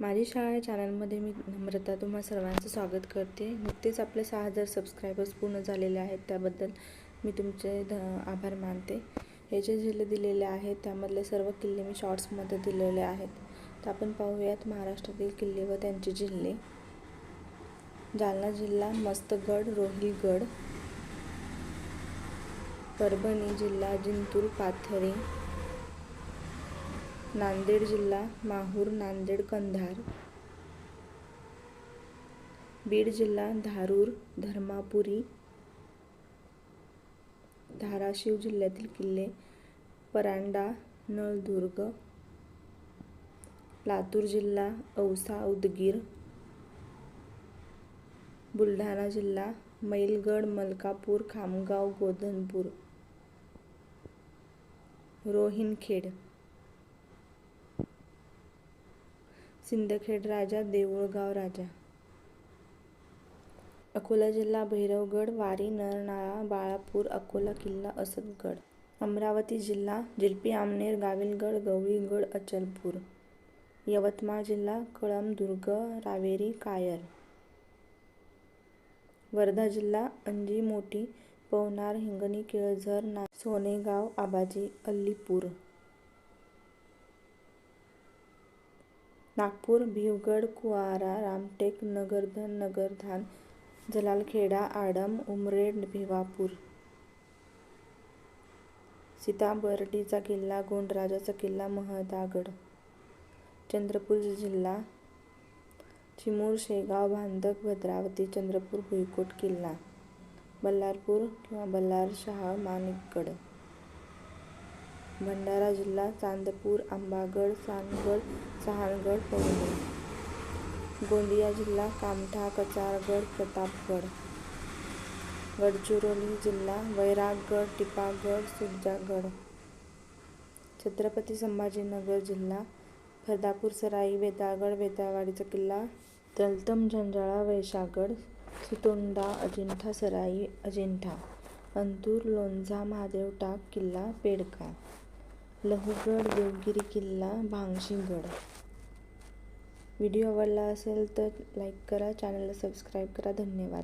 माझी शाळा चॅनलमध्ये मी नम्रता तुम्हा सर्वांचं स्वागत करते. नुकतेच आपले सहा हजार सबस्क्रायबर्स पूर्ण झालेले आहेत त्याबद्दल मी तुमचे ध आभार मानते. हे जे जिल्हे दिलेले आहेत त्यामधले सर्व किल्ले मी शॉर्ट्समध्ये दिलेले आहेत. तर आपण पाहूयात महाराष्ट्रातील किल्ले व त्यांचे जिल्हे जालना जिल्हा मस्तगड रोहिलगड परभणी जिल्हा जिंतूर पाथरी नांदेड जिल्हा माहूर नांदेड कंधार. बीड जिल्हा धारूर धर्मापुरी. धाराशिव जिल्ह्यातील किल्ले परांडा नळदुर्ग. लातूर जिल्हा औसा उदगीर. बुलढाणा जिल्हा मैलगड मलकापूर खामगाव गोधनपूर. रोहिणखेड. सिंदखेड राजा देऊळगाव राजा. अकोला जिल्हा भैरवगड वारी नरनाळा बाळापूर अकोला किल्ला असदगड. अमरावती जिल्हा जिलपी आमनेर गाविलगड गवळीगड अचलपूर. यवतमाळ जिल्हा कळमदुर्ग रावेरी कायर. वर्धा जिल्हा अंजी मोठी पवनार हिंगणी केळझर ना सोनेगाव आबाजी अल्लीपूर. नागपूर भिवगड कुआरा रामटेक नगरधन नगरधान जलालखेडा आडम उमरेड भिवापूर. सीताबर्डीचा किल्ला गोंडराजाचा किल्ला महदागड. चंद्रपूर जिल्हा चिमूर शेगाव भांदक भद्रावती चंद्रपूर भुईकोट किल्ला. बल्लारपूर किंवा बल्लारशाह माणिकगड. भंडारा जिल्हा चांदपूर आंबागड सानगड सहानगड पवनी गोंदिया जिल्हा कामठा कचारगड प्रतापगड. गडचिरोली जिल्हा वैरागगड टिपागड सुजागड. छत्रपती संभाजीनगर जिल्हा फरदापूर सराई वेताळगड वेताळवाडीचा किल्ला तलतम झंझाळा वैशागड सुतोंडा अजिंठा सराई अजिंठा. अंतूर लोणझा महादेव टाक किल्ला पेडका. लहुगड देवगिरी किल्ला भांगशिंगगड व्हिडिओ आवडला असेल तर लाईक करा चॅनलला सबस्क्राईब करा. धन्यवाद.